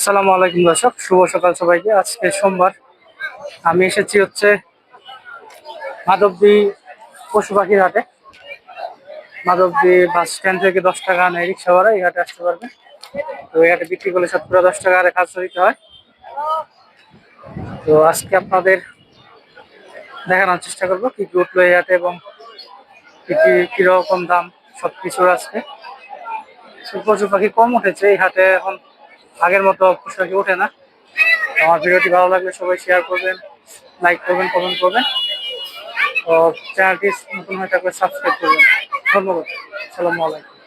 আসসালামু আলাইকুম দর্শক, শুভ সকাল সবাইকে। আজকে সোমবার। আমি এসেছি হচ্ছে মাধবদী পশু পাখির হাটে। মাধবদী বাস স্ট্যান্ড থেকে দশ টাকা নেয় রিক্সা ভাড়া, এই হাটে আসতে পারবে। তো এই হাটে বিক্রি করলে সত্তর, দশ টাকা হারে খাদ্য দিতে হয়। তো আজকে আপনাদের দেখানোর চেষ্টা করব কি কি উঠল এই হাটে এবং কি কি, কীরকম দাম সব কিছুর আজকে পশু পাখি কম উঠেছে এই হাটে এখন। আগের মতো পাখি ওঠে না। আমার ভিডিওটি ভালো লাগলে সবাই শেয়ার করবেন লাইক করবেন কমেন্ট করবেন। তো চ্যানেলটি নতুন হয়ে থাকলে সাবস্ক্রাইব করবেন। ধন্যবাদ। সালামু আলাইকুম।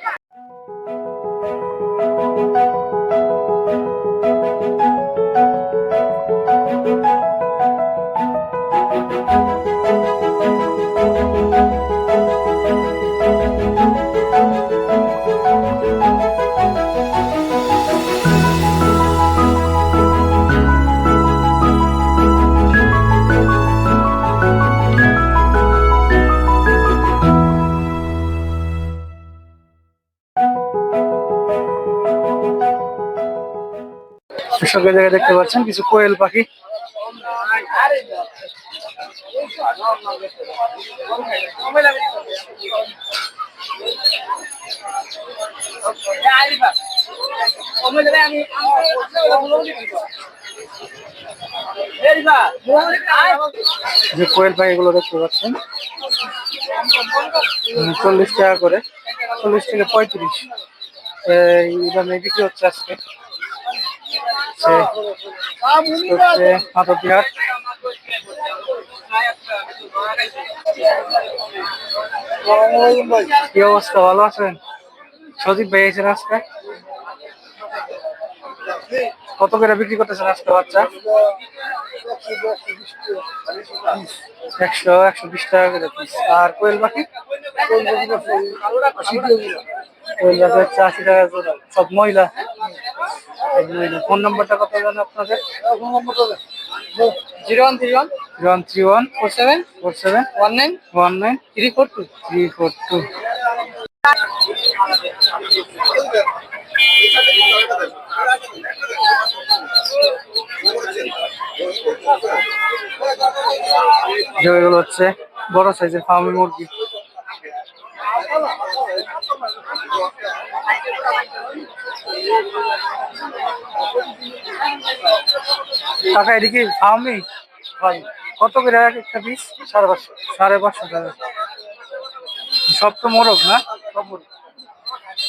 কৃষকের জায়গায় দেখতে পাচ্ছেন, কিছু কোয়েল পাখি। যে কোয়েল পাখিগুলো দেখতে পাচ্ছেন চল্লিশ টাকা করে, চল্লিশ থেকে পঁয়ত্রিশ। এই দামে বিক্রি হচ্ছে আজকে। সে হচ্ছে মাধব কি অবস্থা ভালো আছেন? সজীব ভাই আছেন আজকে? কত করে বিক্রি করতেছেন আজকে বাচ্চা? একশো একশো বিশ টাকা করে পিস আর কোয়েল পাখি? কোয়েল পাখি হচ্ছে আশি টাকা সব মহিলা? ফোন নাম্বারটা কত জানেন আপনাদের? Zero one three one zero one three one four seven four seven one nine one nine three four two three four two যেগুলো হচ্ছে বড় সাইজের ফার্মি মুরগি। টাকা এদিকে ফার্মি কত করে এক একটা পিস? সাড়ে পাঁচশো। সাড়ে পাঁচশো টাকা। সব তো মোরগ না? সব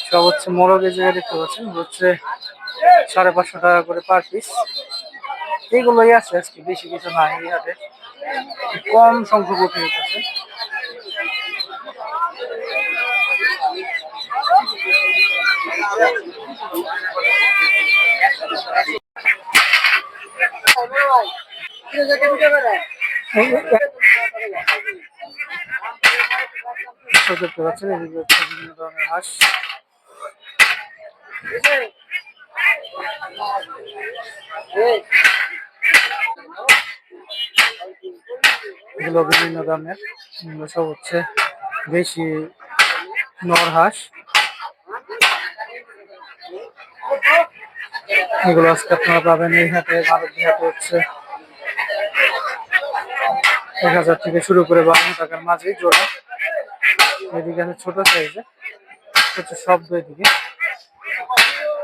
সব হচ্ছে মোরগের জায়গায় দেখতে পাচ্ছেন হচ্ছে সাড়ে পাঁচশো টাকা করে পার পিস। এইগুলোই আছে আজকে বেশি কিছু নাই এই হাটে। কম সংখ্যক উঠে গেছে দেখতে বিভিন্ন ধরনের হাঁস এগুলো বিভিন্ন দামের সব হচ্ছে বেশি নর হাঁস। এগুলো আজকে আপনারা পাবেন এই হাটে ভারত হাটে হচ্ছে। এক হাজার থেকে শুরু করে বান্ন টাকার মাঝে জোড়া। এদিকে আছে ছোট সাইজে হচ্ছে সব এদিকে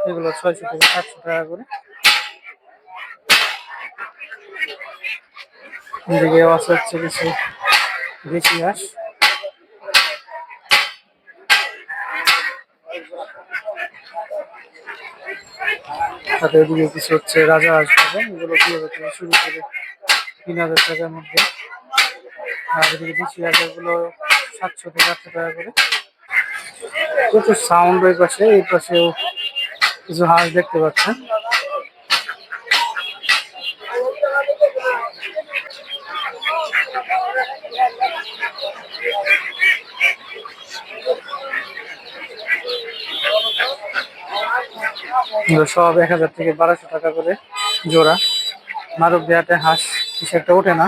এগুলো ছয়শো থেকে সাতশো টাকা করে। এদিকে আছে হচ্ছে কিছু দেশি হাঁস। সাথে এদিকে কিছু হচ্ছে রাজা হাঁস পাবেন এগুলো থেকে শুরু করে তিন হাজার টাকার মধ্যে। আর এদিকে সাতশো থেকে টাকা করে। সাউন্ড ওই পাশে, এই পাশেও কিছু হাঁস দেখতে পাচ্ছেন। সব এক হাজার থেকে বারোশো টাকা করে জোড়া। মারব দেহাতে হাঁস কিছু একটা ওঠে না।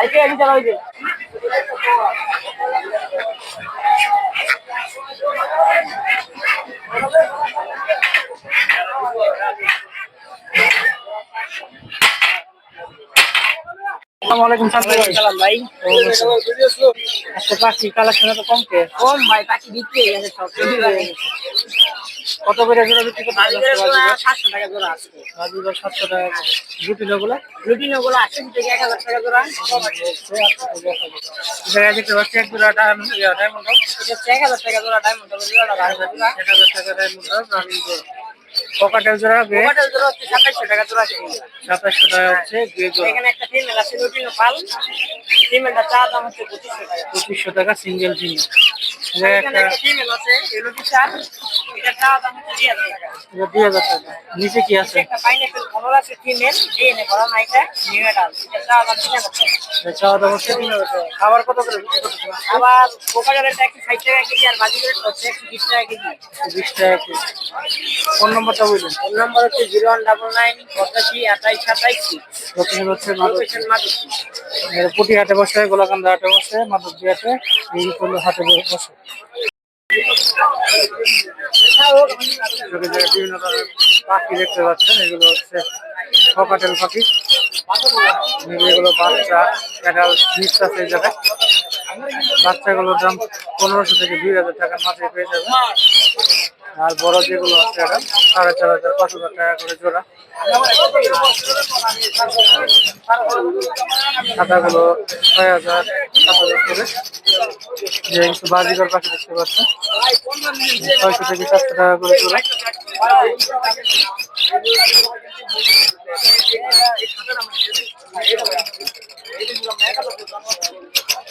আইকে আমি চালা হইছে আসসালামু আলাইকুম সালাম ভাই। আচ্ছা পাখি কালেকশন তো কম কে? কম ভাই পাখি বিক্রি হয়ে গেছে সব। কত করে জোড়া বিক্রি করতে সাতশো টাকা জোড়া আছে। সাতশো টাকা রুটিন ওগুলো? রুটিন ওগুলো থেকে এক হাজার টাকা জোড়া। জায়গায় দেখতে পাচ্ছি এক জোড়া ডায়মন্ড ডায়মন্ড এটা এক হাজার টাকা জোড়া ডায়মন্ড এক হাজার টাকা ডায়মন্ড পকাটেল জোড়া বে কোকাটেল জোড়া হচ্ছে সাতাইশশো টাকা জোড়া আছে। সাতাশশো টাকা হচ্ছে দুই জোড়া। এখানে একটা ফিমেল আছে রুটিন পাল। ফিমেলটা চা দাম হচ্ছে 2500 টাকা। পঁচিশশো টাকা সিঙ্গেল জিন দাম হচ্ছে দুই হাজার টাকা। নিচে কি আছে? খাবার কত করে আবার কোকাজারেরটা একশো ষাট টাকা কেজি আর বাজি রেট হচ্ছে একশো বিশ টাকা কেজি। বিশ টাকা কেজি। ফোন নম্বরটা বললেন ফোন নম্বর হচ্ছে জিরো ওয়ান ডাবল নাইন পঁচাশি আঠাইশ সাতাইশ। লোকেশন হচ্ছে লোকেশন পুটি হাটে বসে গোলাকান্দা হাটে বসে মাধবদী হাটে করলে হাটে বসে বিভিন্ন ধরনের পাখি দেখতে পাচ্ছেন, এগুলো হচ্ছে ককাটেল পাখি। এগুলো বাচ্চা প্যাডাল মিক্স আছে এই জায়গায়। বাচ্চাগুলোর দাম পনেরোশো থেকে দুই হাজার টাকার মাঝে পেয়ে যাবে। আর বড় যেগুলো আছে এটা সাড়ে চার হাজার, পাঁচ হাজার টাকা করে জোড়া। খাতাগুলো ছয় হাজার, সাত হাজার করে। যে কিছু বাজিকর পাখি দেখতে পাচ্ছেন, ছয়শো থেকে সাতশো টাকা করে জোড়া।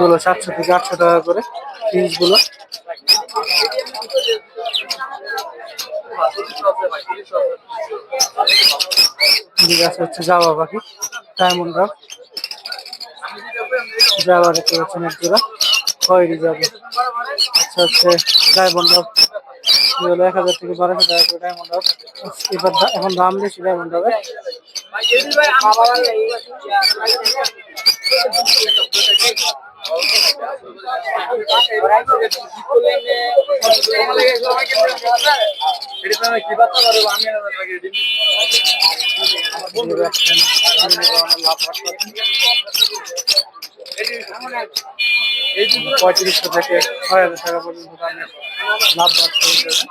এগুলো সাতশো থেকে আটশো টাকা করে কিংসগুলো হচ্ছে জাবা পাখি, ডায়মন্ড কাপ জাবা দেখতে পাচ্ছেন এক জোড়া যাবে আচ্ছা হচ্ছে ডায়মন্ড এগুলো এক হাজার থেকে বারোশো টাকা করে ডায়মন্ড এবার এখন দাম বেশি ডায়মন্ড বুঝতে পঁয়ত্রিশশো থেকে ছয় হাজার টাকা পর্যন্ত লাভ জায়গায়।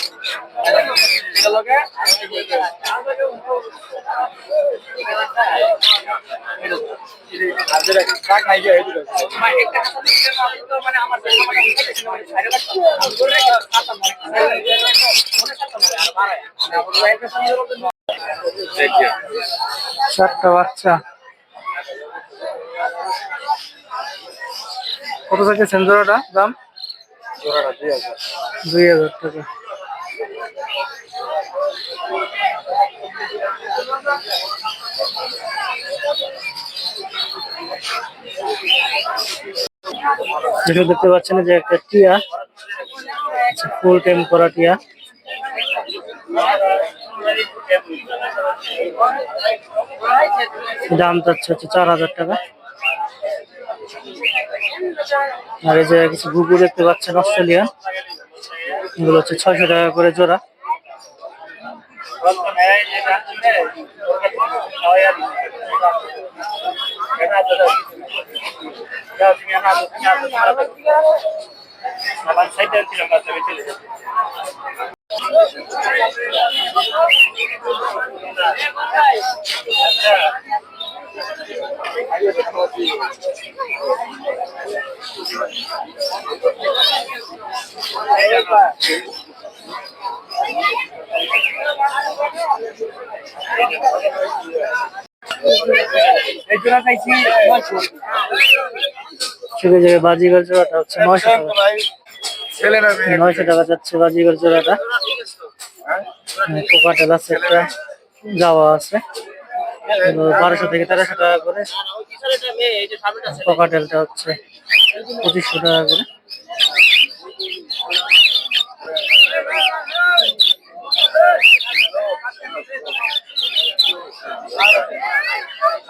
চারটা বাচ্চা। কত থেকে সেন্সরটা দাম? দুই হাজার টাকা। যেটা দেখতে পাচ্ছেন যে একটা টিয়া ফুল টাইম করা টিয়া। দাম চাচ্ছে হচ্ছে চার হাজার টাকা। আর এই যে কিছু ঘুঘু দেখতে পাচ্ছেন, অস্ট্রেলিয়ান। এগুলো হচ্ছে ছয়শো টাকা করে জোড়া। আমার সাইডে ছিল কাছে চলে যাবে এই জোড়া চাইছি নয়শো। বাজিগর জোড়াটা হচ্ছে নয়শো টাকা। নয়শো টাকা যাচ্ছে বাজিগর জোড়াটা কোকাটেল আছে একটা যাওয়া আছে। বারোশো থেকে তেরোশো টাকা করে। কোকাটেলটা হচ্ছে পঁচিশশো টাকা করে।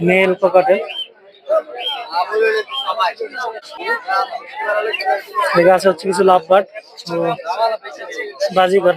মেল কোকাটেল এদিকে আছে হচ্ছে কিছু লাভ বাট বাজিগর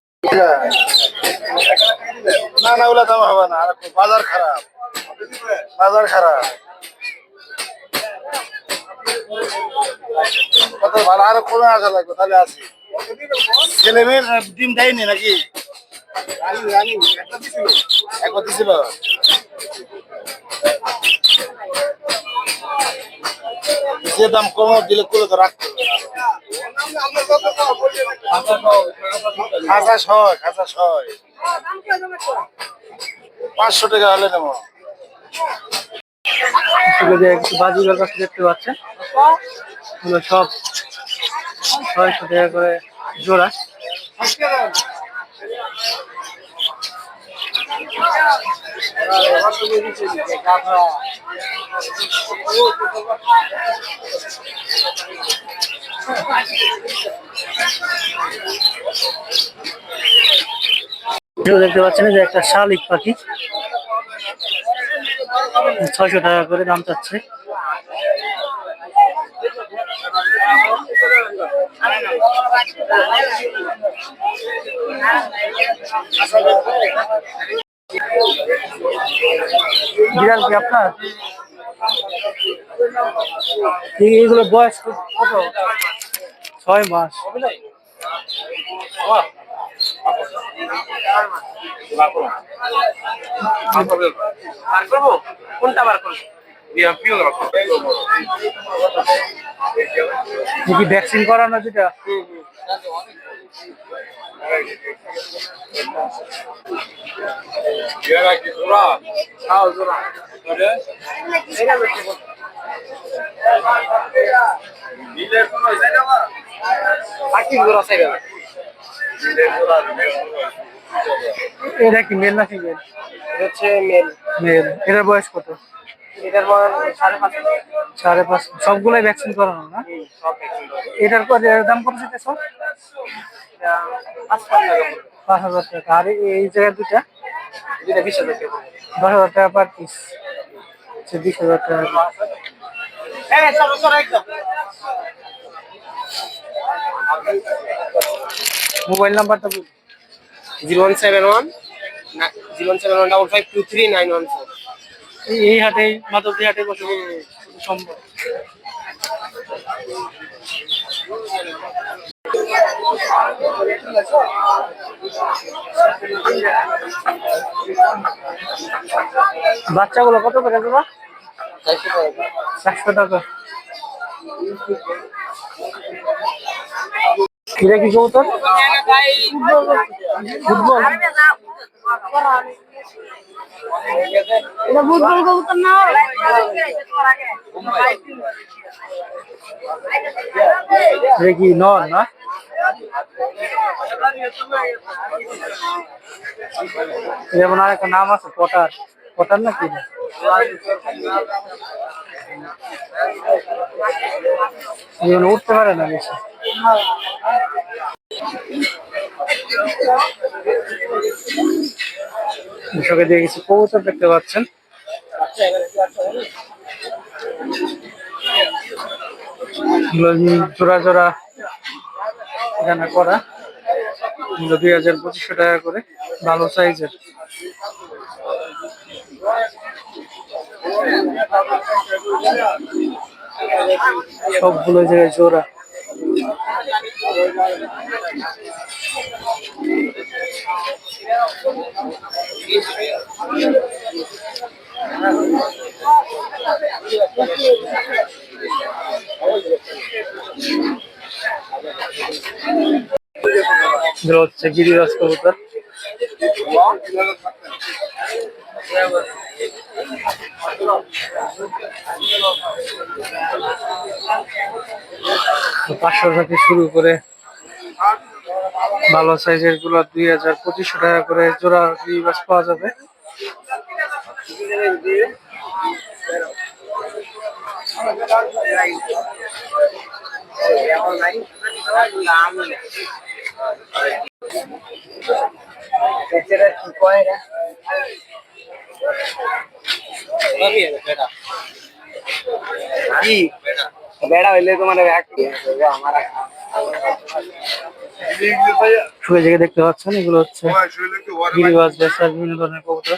না না ওগুলো দাম হবে না আর বাজার খারাপ। বাজার খারাপ। কত ভালো আরও কমে আসা লাগবে তাহলে আসি। ছেলে মেয়ের ডিম দেয়নি নাকি? একবার দিছিল? যে দাম কম দিলে করে তো রাখতে। খাঁচা ছয় খাঁচা ছয়। পাঁচশো টাকা হলে নেব। যে কিছু দেখতে পাচ্ছেন, এগুলো সব ছয়শো টাকা করে জোড়া। দেখতে পাচ্ছেন যে একটা শালিক পাখি। ছয়শো টাকা করে দাম চাচ্ছে। বিড়াল কি আপনার? এইগুলোর বয়স কত- ছয় মাস। কোনটা বার করব? কি ভ্যাকসিন করানো যেটা? এটা কি মেল না ফিমেল হচ্ছে মেল মেল এটার বয়স কত? এটার মান সাড়ে পাঁচ সাড়ে পাঁচ সবগুলাই ভ্যাকসিন করানো না? সব। এটার পর দাম কত চাইতেছ এটা পাঁচ হাজার টাকা। আর এই- জায়গায় দুটা দুইটা? বিশ হাজার টাকা। দশ হাজার টাকা পার পিস আচ্ছা বিশ হাজার টাকা। মোবাইল নাম্বারটা। Zero one seven one zero one seven one double five two three nine one এই- হাটেই মাধবদী হাটে বসে সম্ভব। বাচ্চাগুলো কত করে দেবা চারশো টাকা। এটা কি কবুতর? ফুটবল। এটা ফুটবল কবুতর না এটা কি নর না যেমন আর একটা নাম আছে পটার পটার না কি যেমন উঠতে পারে না বেশি। কৃষকে দিয়ে কিছু কবুতর দেখতে পাচ্ছেন। জোড়া জোড়া এখানে করা। দুই হাজার পঁচিশশো টাকা করে, ভালো সাইজের। সবগুলো জায়গায় জোড়া এগুলো হচ্ছে গিরিরাজ কবুতর পাঁচশো থেকে শুরু করে ভালো সাইজেরগুলো দুই হাজার পঁচিশশো টাকা করে জোড়া গিরিবাস পাওয়া যাবে। কি? বেড়া হইলে তোমার শুয়ে জেগে দেখতে পাচ্ছেন এগুলো হচ্ছে গিরিবাজ বেসার বিভিন্ন ধরনের কবুতর।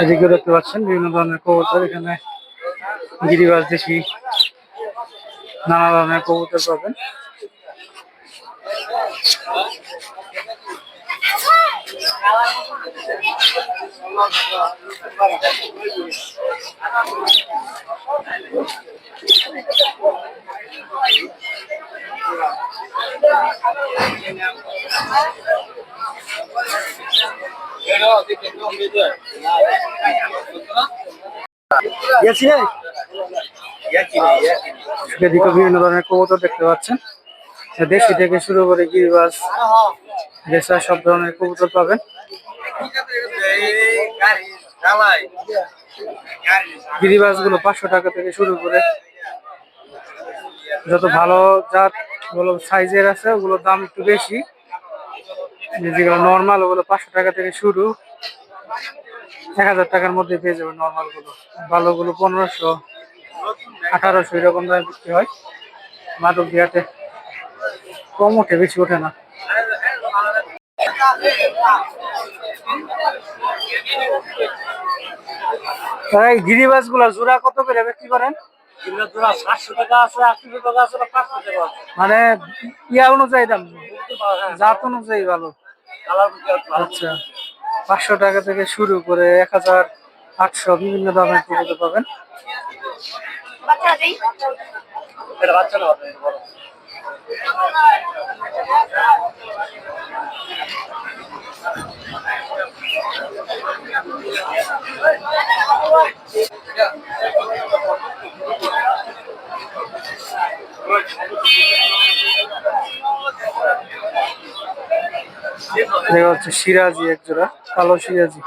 এদিকে দেখতে পাচ্ছেন বিভিন্ন ধরনের কবুতর এখানে গিরিবাজ দেশি নানা ধরনের কবুতর পাবেন। বিভিন্ন ধরনের কবুতর দেখতে পাচ্ছেন। দেশি থেকে শুরু করে গিরিবাজ দেশার সব ধরনের কবুতর পাবেন। গিরিবাজগুলো পাঁচশো টাকা থেকে শুরু করে। যত ভালো জাতগুলো সাইজের আছে, ওগুলোর দাম একটু বেশি। যেগুলো নর্মাল ওগুলো পাঁচশো টাকা থেকে শুরু। এক হাজার টাকার মধ্যে পেয়ে যাবে নর্মালগুলো। ভালো গুলো পনেরোশো আঠারোশো এরকম দামে বিক্রি হয়। মাদক বিহাটে কম ওঠে বেশি ওঠে না। এই গিরিবাজগুলা জোড়া কত করে বিক্রি করেন? সাতশো টাকা আছে আটশো টাকা আছে পাঁচশো টাকা মানে ইয়া অনুযায়ী দাম? জাত অনুযায়ী ভালো। আচ্ছা। পাঁচশো টাকা থেকে শুরু করে এক হাজার আটশো বিভিন্ন দামের কবুতর পাবেন। দেখা হচ্ছে সিরাজি এক জোড়া। কালো সিরাজি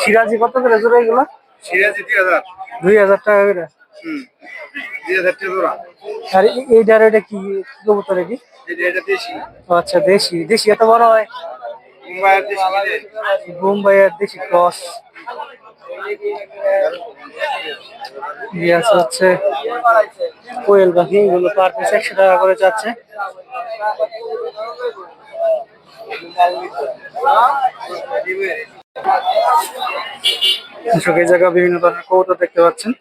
সিরাজি কত করে জোড়া এগুলো? সিরাজি দুই হাজার। দুই হাজার টাকা করে। হুম দুই হাজার টাকা জোড়া। আর এই- কি কি কবুতর কি এটা এটা দেশি। আচ্ছা দেশি। দেশি এত বড় হয়? মুম্বাইয়ের দেশি ক্রস। হচ্ছে কোয়েল পাখি এগুলো পার পিস একশো টাকা করে যাচ্ছে। জায়গা বিভিন্ন ধরনের কৌতো দেখতে পাচ্ছেন।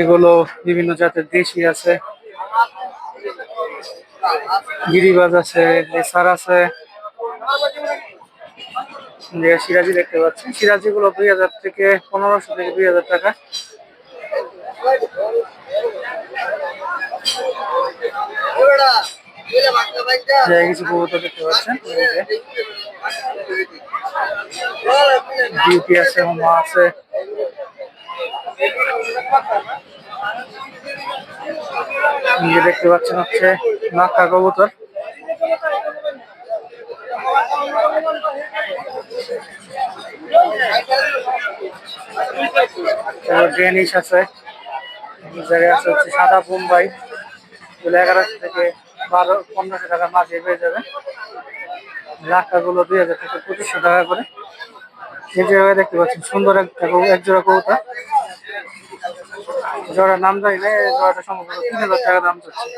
এগুলো বিভিন্ন জাতের দেশি আছে। গিরিবাজ আছে, লেসার আছে। যে সিরাজি দেখতে পাচ্ছেন। সিরাজি গুলো দুই হাজার থেকে পনেরোশো থেকে দুই হাজার টাকা। দেখতে পাচ্ছেন আছে আছে। নিজে দেখতে পাচ্ছেন হচ্ছে লাক্কা কবুতর। ড্রেনিশ আছে। আছে হচ্ছে সাদা বোম্বাই। এগারোশো থেকে বারো, পনেরোশো টাকার মাঝে পেয়ে যাবে। লাখা গুলো দুই হাজার থেকে পঁচিশশো টাকা করে। এই জায়গায় দেখতে পাচ্ছেন সুন্দর একটা এক জোড়া কবুতর। জোড়ার নাম জানি না জোড়াটা সম্ভবত তিন হাজার টাকা দাম চাচ্ছে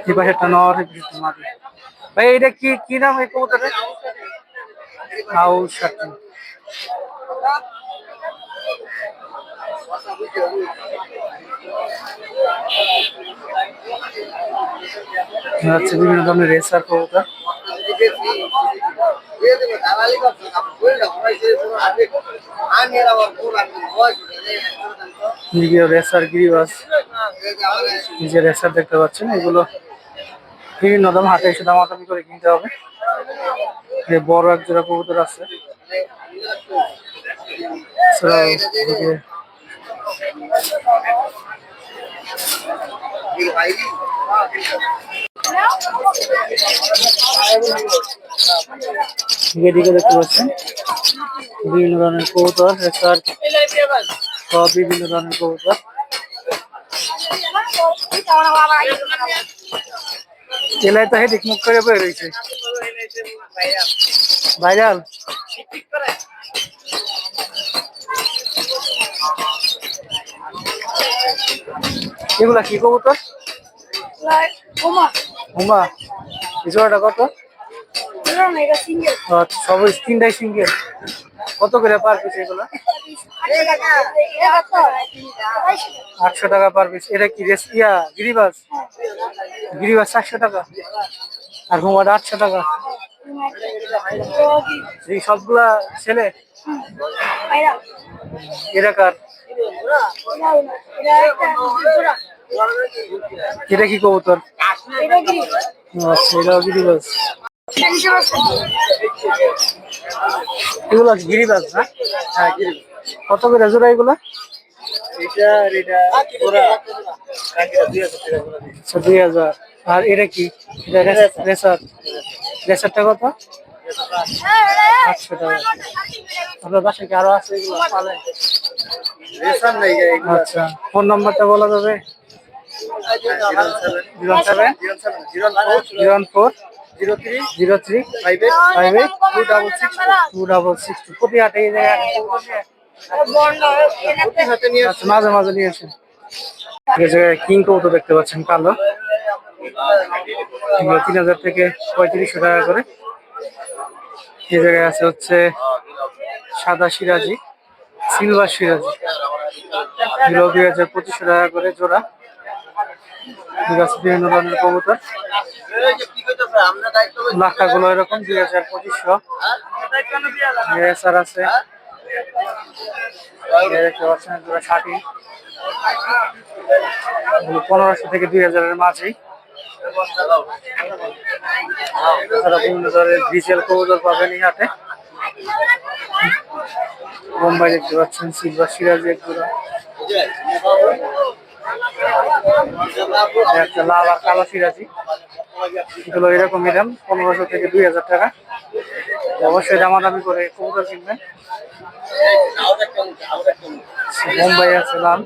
এই পাশে একটা নর এই পাশে একটা মাদি ভাই এটা কি কি নাম এই কবুতরের হাউস সাথী হচ্ছে বিভিন্ন ধরনের রেসার কবুতর নিজের রেসার গিরিবাস নিজের রেসার দেখতে পাচ্ছেন, এগুলো বিভিন্ন দাম হাটে এসে দামাদামি করে কিনতে হবে। যে বড় এক জোড়া কবুতর আছে। এছাড়াও এদিকে দিকে দিকে দেখতে পাচ্ছেন বিভিন্ন ধরনের কবুতর রেসার সব বিভিন্ন ধরনের কবুতর এলাই তো হেদিক মুখ করে বয়ে রয়েছে ভাইরাল এগুলা কি কবুতর ওমা হুমা জোড়াটা কত? আচ্ছা, সব তিনটাই সিঙ্গেল কত করে পার পিস এগুলো? আটশো টাকা পার পিস এটা কি রেস ইয়া গিরিবাস? গিরিবাস চারশো টাকা? আর হুমাটা আটশো টাকা? এই সবগুলা ছেলে? এরা কার? এটা কি কবুতর? আচ্ছা এটাও গিরিবাস এগুলো গিরিবাস না? হ্যাঁ কত করে জোড়া এগুলো? দুই হাজার আচ্ছা দুই হাজার। আর এটা কি? রেসার। রেসারটা কত? আটশো টাকা। আপনার বাসায় কি আরও আছে এগুলো? আচ্ছা ফোন নাম্বারটা বলা যাবে? Zero four zero three zero three five eight five eight two double six two double six এই জায়গায় আচ্ছা মাঝে মাঝে নিয়ে আসেন এই জায়গায় কিং কৌতো দেখতে পাচ্ছেন কালো তিন হাজার থেকে পঁয়ত্রিশশো টাকা করে এই জায়গায় আছে হচ্ছে সাদা সিরাজি সিলভার সিরাজি পঁচিশশো টাকা করে জোড়া আছে বিভিন্ন ধরনের কবুতর। লাক্ষাগুলো এরকম, দুই হাজার পঁচিশশো। এসআর আছে। দেখতে পাচ্ছেন ষাটি। পনেরোশো থেকে দুই হাজারের মাঝেই। এছাড়া বিভিন্ন ধরনের ডিজেল কবুতর পাবেন এই হাটে। বোম্বাই দেখতে পাচ্ছেন, সিলভার সিরাজ এই একটা লাল আর কালো সিরাজি। এগুলো এরকমই দাম পনেরোশো থেকে দুই হাজার টাকা। অবশ্যই দামাদামি করে কবুতর কিনবেন। মুম্বাই আছে লাল।